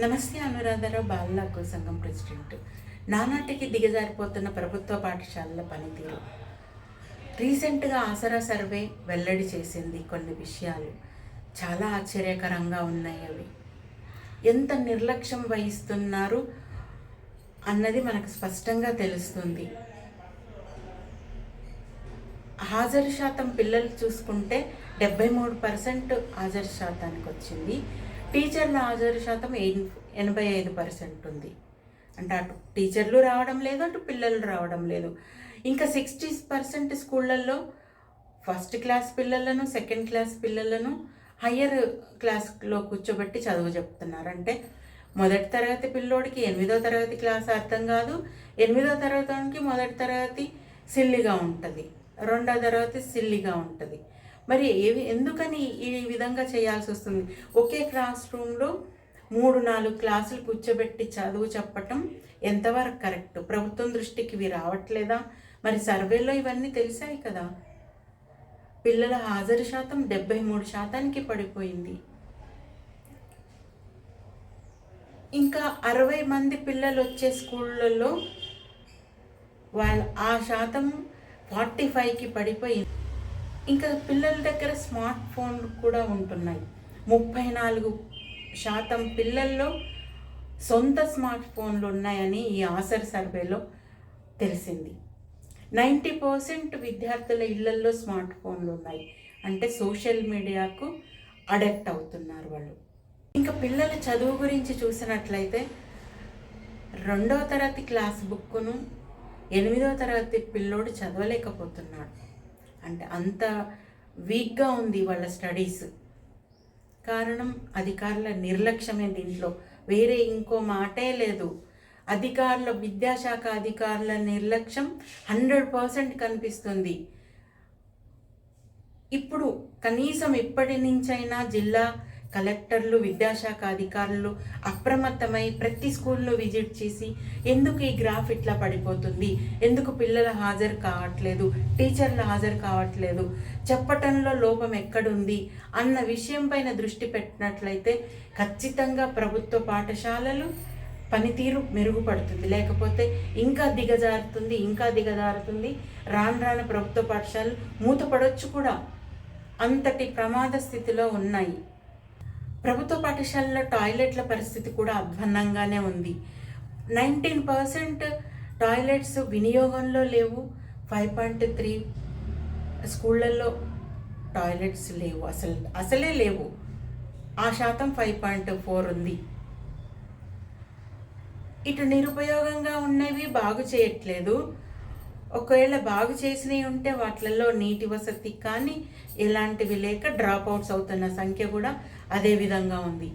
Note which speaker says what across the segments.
Speaker 1: నమస్తే అనురాధారావు బాలలకు సంఘం ప్రెసిడెంట్. నానాటికి దిగజారిపోతున్న ప్రభుత్వ పాఠశాలల పనితీరు. రీసెంట్గా ఆసరా సర్వే వెల్లడి చేసింది కొన్ని విషయాలు. చాలా ఆశ్చర్యకరంగా ఉన్నాయి అవి. ఎంత నిర్లక్ష్యం వహిస్తున్నారు అన్నది మనకు స్పష్టంగా తెలుస్తుంది. హాజరు శాతం పిల్లలు చూసుకుంటే డెబ్బై మూడు పర్సెంట్ హాజరు శాతానికి వచ్చింది టీచర్ల హాజరు శాతం ఎనభై ఐదు పర్సెంట్ ఉంది. అంటే అటు టీచర్లు రావడం లేదు అటు పిల్లలు రావడం లేదు. ఇంకా సిక్స్టీ పర్సెంట్ స్కూళ్ళల్లో ఫస్ట్ క్లాస్ పిల్లలను సెకండ్ క్లాస్ పిల్లలను హయ్యర్ క్లాస్లో కూర్చోబెట్టి చదువు చెప్తున్నారు. అంటే మొదటి తరగతి పిల్లోడికి ఎనిమిదో తరగతి క్లాస్ అర్థం కాదు. ఎనిమిదో తరగతికి మొదటి తరగతి సిల్లిగా ఉంటుంది. రెండో తరగతి సిల్లిగా ఉంటుంది. మరి ఏవి ఎందుకని ఈ విధంగా చేయాల్సి వస్తుంది? ఒకే క్లాస్ రూమ్లో మూడు నాలుగు క్లాసులు కూర్చోబెట్టి చదువు చెప్పటం ఎంతవరకు కరెక్ట్ ప్రభుత్వం దృష్టికి ఇవి రావట్లేదా? మరి సర్వేలో ఇవన్నీ తెలిసాయి కదా. పిల్లల హాజరు శాతం డెబ్బై మూడు శాతానికి పడిపోయింది. ఇంకా అరవై మంది పిల్లలు వచ్చే స్కూళ్ళల్లో వాళ్ళ ఆ శాతం ఫార్టీ ఫైవ్కి పడిపోయింది. ఇంకా పిల్లల దగ్గర స్మార్ట్ ఫోన్లు కూడా ఉంటున్నాయి. ముప్పై నాలుగు శాతం పిల్లల్లో సొంత స్మార్ట్ ఫోన్లు ఉన్నాయని ఈ ఆసర్ సర్వేలో తెలిసింది. నైంటీ పర్సెంట్ విద్యార్థుల ఇళ్ళల్లో స్మార్ట్ ఫోన్లు ఉన్నాయి. అంటే సోషల్ మీడియాకు అడెక్ట్ అవుతున్నారు వాళ్ళు. ఇంకా పిల్లల చదువు గురించి చూసినట్లయితే రెండవ తరగతి క్లాస్ బుక్కును ఎనిమిదవ తరగతి పిల్లోడు చదవలేకపోతున్నాడు. అంటే అంత వీక్గా ఉంది వాళ్ళ స్టడీస్. కారణం అధికారుల నిర్లక్ష్యమే దీంట్లో. వేరే ఇంకో మాటే లేదు. అధికారుల విద్యాశాఖ అధికారుల నిర్లక్ష్యం హండ్రెడ్ పర్సెంట్ కనిపిస్తుంది. ఇప్పుడు కనీసం ఇప్పటి నుంచైనా జిల్లా కలెక్టర్లు విద్యాశాఖ అధికారులు అప్రమత్తమై ప్రతి స్కూల్లో విజిట్ చేసి ఎందుకు ఈ గ్రాఫ్ ఇట్లా పడిపోతుంది? ఎందుకు పిల్లల హాజరు కావట్లేదు? టీచర్ల హాజరు కావట్లేదు? చెప్పటంలో లోపం ఎక్కడుంది? అన్న విషయం పైన దృష్టి పెట్టినట్లయితే ఖచ్చితంగా ప్రభుత్వ పాఠశాలలు పనితీరు మెరుగుపడుతుంది. లేకపోతే ఇంకా దిగజారుతుంది ఇంకా దిగజారుతుంది. రాను రాను ప్రభుత్వ పాఠశాలలు మూతపడవచ్చు కూడా. అంతటి ప్రమాద స్థితిలో ఉన్నాయి. ప్రభుత్వ పాఠశాలలో టాయిలెట్ల పరిస్థితి కూడా అధ్వాన్నంగానే ఉంది. నైన్టీన్ పర్సెంట్ టాయిలెట్స్ వినియోగంలో లేవు. ఫైవ్ పాయింట్ త్రీ స్కూళ్ళల్లో టాయిలెట్స్ లేవు. అసలు అసలే లేవు. ఆ శాతం ఫైవ్ పాయింట్ ఫోర్ ఉంది. ఇటు నిరుపయోగంగా ఉన్నవి బాగు చేయట్లేదు. ఒకవేళ బాగు చేసినవి ఉంటే వాటిలలో నీటి వసతి కానీ ఎలాంటివి లేక డ్రాప్ అవుట్స్ అవుతున్న సంఖ్య కూడా అదే విధంగా ఉంది.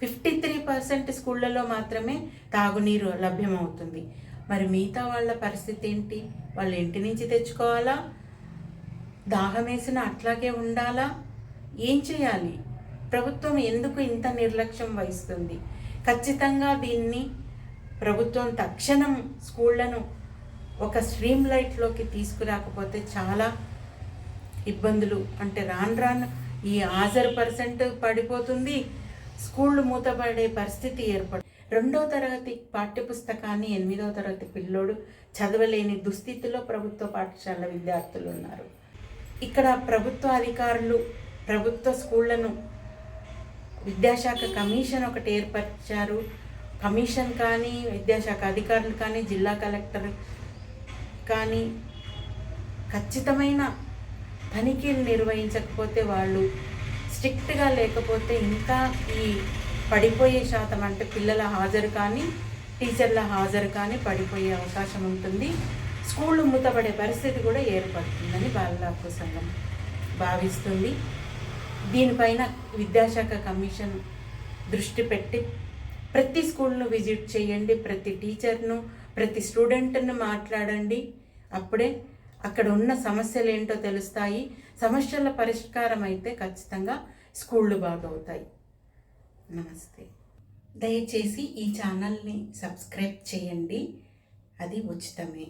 Speaker 1: ఫిఫ్టీ త్రీ పర్సెంట్ స్కూళ్ళలో మాత్రమే తాగునీరు లభ్యమవుతుంది. మరి మిగతా వాళ్ళ పరిస్థితి ఏంటి? వాళ్ళ ఇంటి నుంచి తెచ్చుకోవాలా? దాహం వేసిన అట్లాగే ఉండాలా? ఏం చేయాలి? ప్రభుత్వం ఎందుకు ఇంత నిర్లక్ష్యం వహిస్తుంది? ఖచ్చితంగా దీన్ని ప్రభుత్వం తక్షణం స్కూళ్ళను ఒక స్ట్రీమ్ లైట్లోకి తీసుకురాకపోతే చాలా ఇబ్బందులు. అంటే రాను రాను ఈ హాజరు పర్సెంట్ పడిపోతుంది. స్కూళ్ళు మూతపడే పరిస్థితి ఏర్పడు. రెండో తరగతి పాఠ్యపుస్తకాన్ని ఎనిమిదో తరగతి పిల్లోడు చదవలేని దుస్థితిలో ప్రభుత్వ పాఠశాల విద్యార్థులు ఉన్నారు. ఇక్కడ ప్రభుత్వ అధికారులు ప్రభుత్వ స్కూళ్ళను విద్యాశాఖ కమిషన్ ఒకటి ఏర్పరిచారు. కమిషన్ కానీ విద్యాశాఖ అధికారులు కానీ జిల్లా కలెక్టర్ కానీ ఖచ్చితమైన తనిఖీలు నిర్వహించకపోతే వాళ్ళు స్ట్రిక్ట్గా లేకపోతే ఇంకా ఈ పడిపోయే శాతం అంటే పిల్లల హాజరు కానీ టీచర్ల హాజరు కానీ పడిపోయే అవకాశం ఉంటుంది. స్కూళ్ళు మూతపడే పరిస్థితి కూడా ఏర్పడుతుందని బాలలకు సంఘం భావిస్తుంది. దీనిపైన విద్యాశాఖ కమిషన్ దృష్టి పెట్టి ప్రతి స్కూల్ను విజిట్ చేయండి ప్రతి టీచర్ను ప్రతి స్టూడెంట్ను మాట్లాడండి. అప్పుడే అక్కడ ఉన్న సమస్యలు ఏంటో తెలుస్తాయి. సమస్యల పరిష్కారం అయితే ఖచ్చితంగా స్కూళ్ళు బాగవుతాయి. నమస్తే. దయచేసి ఈ ఛానల్ని సబ్స్క్రైబ్ చేయండి. అది ఉచితమే.